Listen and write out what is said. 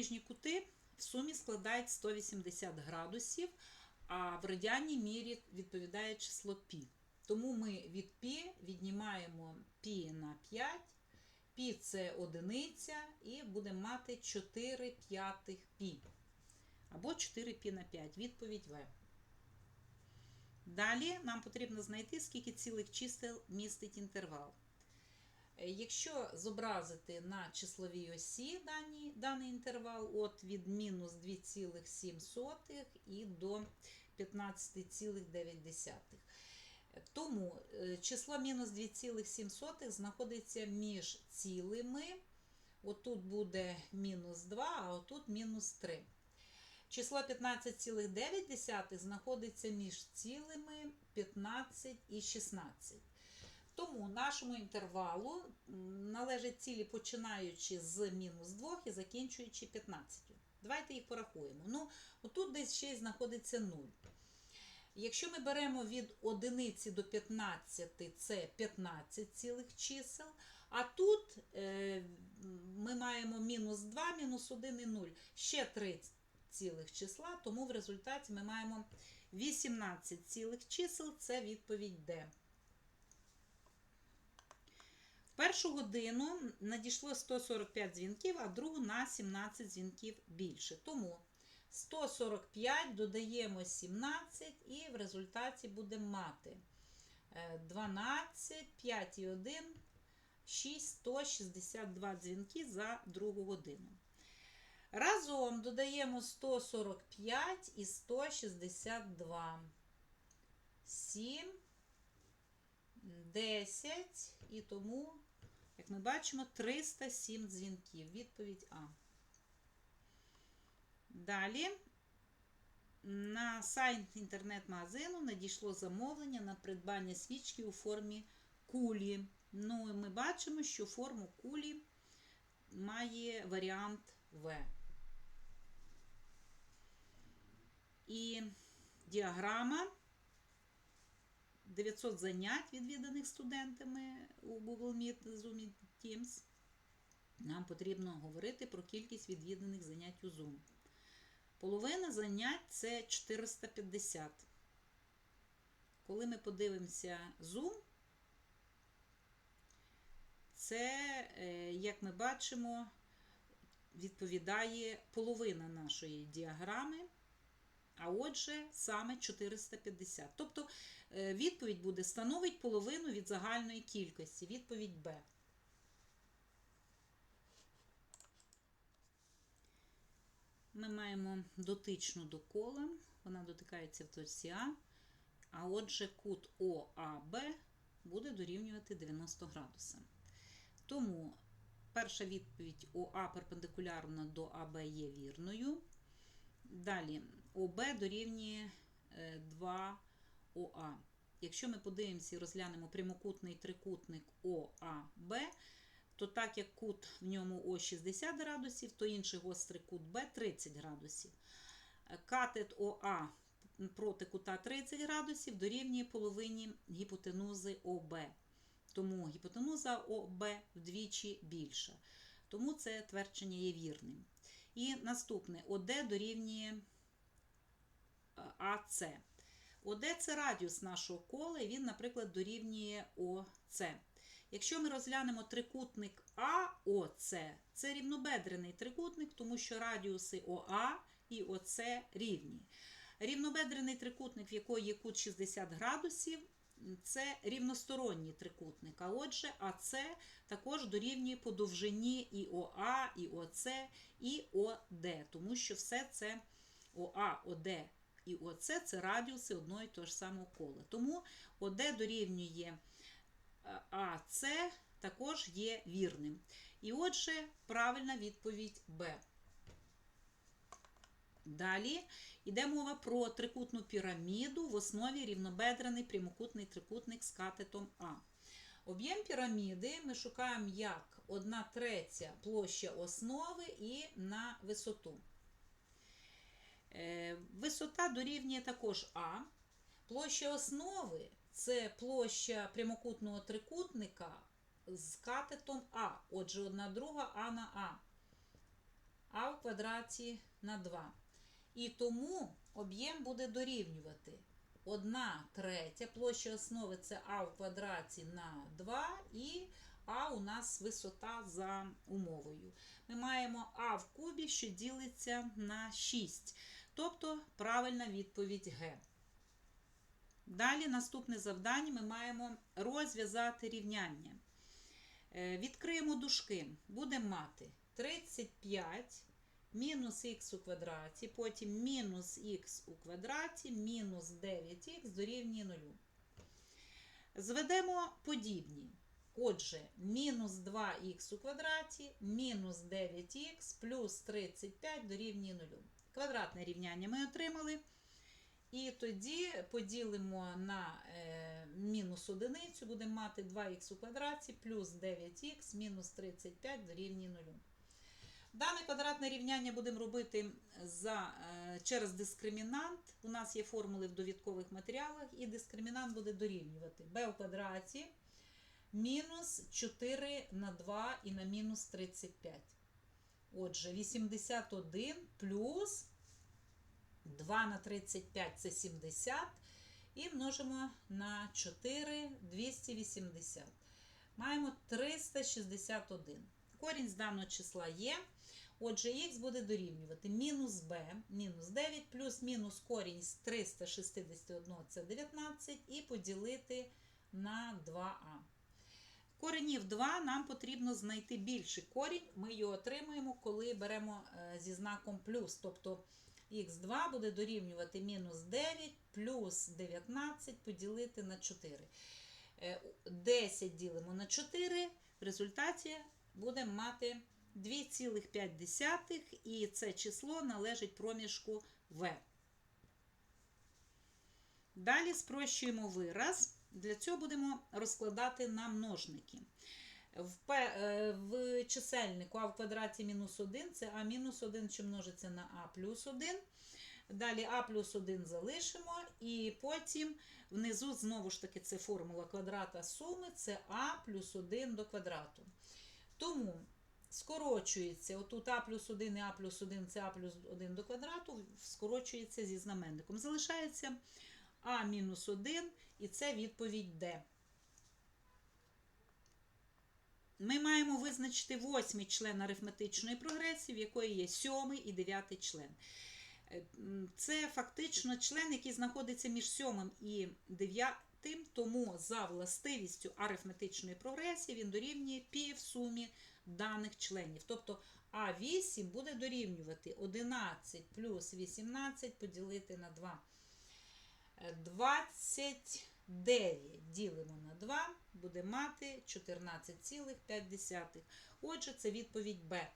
Молодіжні кути в сумі складають 180 градусів, а в радіальній мірі відповідає число пі. Тому ми від пі віднімаємо пі на 5, пі це одиниця, і будемо мати 4 п'ятих пі. Або 4 пі на 5, відповідь В. Далі нам потрібно знайти, скільки цілих чисел містить інтервал. Е, Якщо зобразити на числовій осі дані, даний інтервал от від мінус 2,7 і до 15,9. Тому е, число мінус 2,7 знаходиться між цілими. Отут буде мінус 2, а отут мінус 3. Число 15,9 знаходиться між цілими 15 і 16. Тому нашому інтервалу належать цілі, починаючи з мінус 2 і закінчуючи 15. Давайте їх порахуємо. Ну, отут десь ще й знаходиться 0. Якщо ми беремо від 1 до 15, це 15 цілих чисел. А тут е, ми маємо мінус 2, мінус 1 і 0. Ще 3 цілих числа, тому в результаті ми маємо 18 цілих чисел, це відповідь Д. Першу годину надійшло 145 дзвінків, а другу на 17 дзвінків більше. Тому 145 додаємо 17 і в результаті будемо мати е, 12, 5 і 1, 6, 162 дзвінки за другу годину. Разом додаємо 145 і 162. 7, 10 і тому, як ми бачимо, 307 дзвінків. Відповідь А. Далі на сайт інтернет-магазину надійшло замовлення на придбання свічки у формі кулі. Ну, і ми бачимо, що форму кулі має варіант В. І діаграма 900 занять, відвіданих студентами у Google Meet, Zoom і Teams. Нам потрібно говорити про кількість відвіданих занять у Zoom. Половина занять це 450. Коли ми подивимося Zoom, це, е, як ми бачимо, відповідає половина нашої діаграми. А отже, саме 450. Тобто е, відповідь буде становить половину від загальної кількості. Відповідь Б. Ми маємо дотичну до кола, вона дотикається в точці А. А отже, кут ОАБ буде дорівнювати 90 градусам. Тому перша відповідь ОА перпендикулярно до АБ є вірною. Далі ОБ дорівнює 2 ОА. Якщо ми подивимося і розглянемо прямокутний трикутник ОАБ, то так як кут в ньому О 60 градусів, то інший гострий кут Б 30 градусів. Катет ОА проти кута 30 градусів дорівнює половині гіпотенузи ОБ. Тому гіпотенуза ОБ вдвічі більша. Тому це твердження є вірним. І наступне ОД дорівнює АЦ. ОД це радіус нашого кола, і він, наприклад, дорівнює ОЦ. Якщо ми розглянемо трикутник АОЦ, це рівнобедрений трикутник, тому що радіуси ОА і ОЦ рівні. Рівнобедрений трикутник, в якого є кут 60 градусів, це рівносторонній трикутник. А отже, АЦ також дорівнює по довжині і ОА, і ОЦ, і ОД, тому що все це ОА, ОД і ОЦ це радіуси одного і того ж самого кола. Тому ОД дорівнює АЦ також є вірним. І отже, правильна відповідь Б. Далі йде мова про трикутну піраміду в основі рівнобедрений прямокутний трикутник з катетом А. Об'єм піраміди ми шукаємо як 1 третя площа основи і на висоту. Е, Висота дорівнює також А. Площа основи це площа прямокутного трикутника з катетом А. Отже, одна друга А на А. а в квадраті на 2. І тому об'єм буде дорівнювати 1 третя. Площа основи це а в квадраті на 2 і а у нас висота за умовою. Ми маємо а в кубі, що ділиться на 6. Тобто правильна відповідь Г. Далі наступне завдання ми маємо розв'язати рівняння. Е, Відкриємо дужки. Будемо мати 35 мінус х у квадраті, потім мінус х у квадраті, мінус 9х дорівнює 0. Зведемо подібні. Отже, мінус 2х у квадраті, мінус 9х плюс 35 дорівнює 0. Квадратне рівняння ми отримали. І тоді поділимо на е, мінус одиницю, будемо мати 2х у квадраті плюс 9х мінус 35 дорівнює 0. Дане квадратне рівняння будемо робити за, е, через дискримінант. У нас є формули в довідкових матеріалах, і дискримінант буде дорівнювати b у квадраті мінус 4 на 2 і на мінус 35. Отже, 81 плюс 2 на 35 це 70. І множимо на 4 280. Маємо 361. Корінь з даного числа є. Отже, х буде дорівнювати мінус b, мінус 9, плюс мінус корінь з 361 це 19, і поділити на 2а. Коренів 2 нам потрібно знайти більший корінь. Ми його отримуємо, коли беремо е, зі знаком плюс. Тобто х2 буде дорівнювати мінус 9 плюс 19 поділити на 4. Е, 10 ділимо на 4, в результаті будемо мати 2,5 і це число належить проміжку В. Далі спрощуємо вираз. Для цього будемо розкладати на множники. В, пе- е, в чисельнику а в квадраті мінус 1 це а мінус 1, що множиться на а плюс 1. Далі а плюс 1 залишимо, і потім внизу знову ж таки це формула квадрата суми, це а плюс 1 до квадрату. Тому скорочується, отут а плюс 1 і а плюс 1 це а плюс 1 до квадрату, скорочується зі знаменником. Залишається а мінус 1, і це відповідь Д. Ми маємо визначити восьмий член арифметичної прогресії, в якої є сьомий і дев'ятий член. Е, Це фактично член, який знаходиться між сьомим і дев'ятим, тому за властивістю арифметичної прогресії він дорівнює пі в сумі даних членів. Тобто А8 буде дорівнювати 11 плюс 18 поділити на 2. Е, 29 ділимо на 2, буде мати 14,5. Отже, це відповідь Б.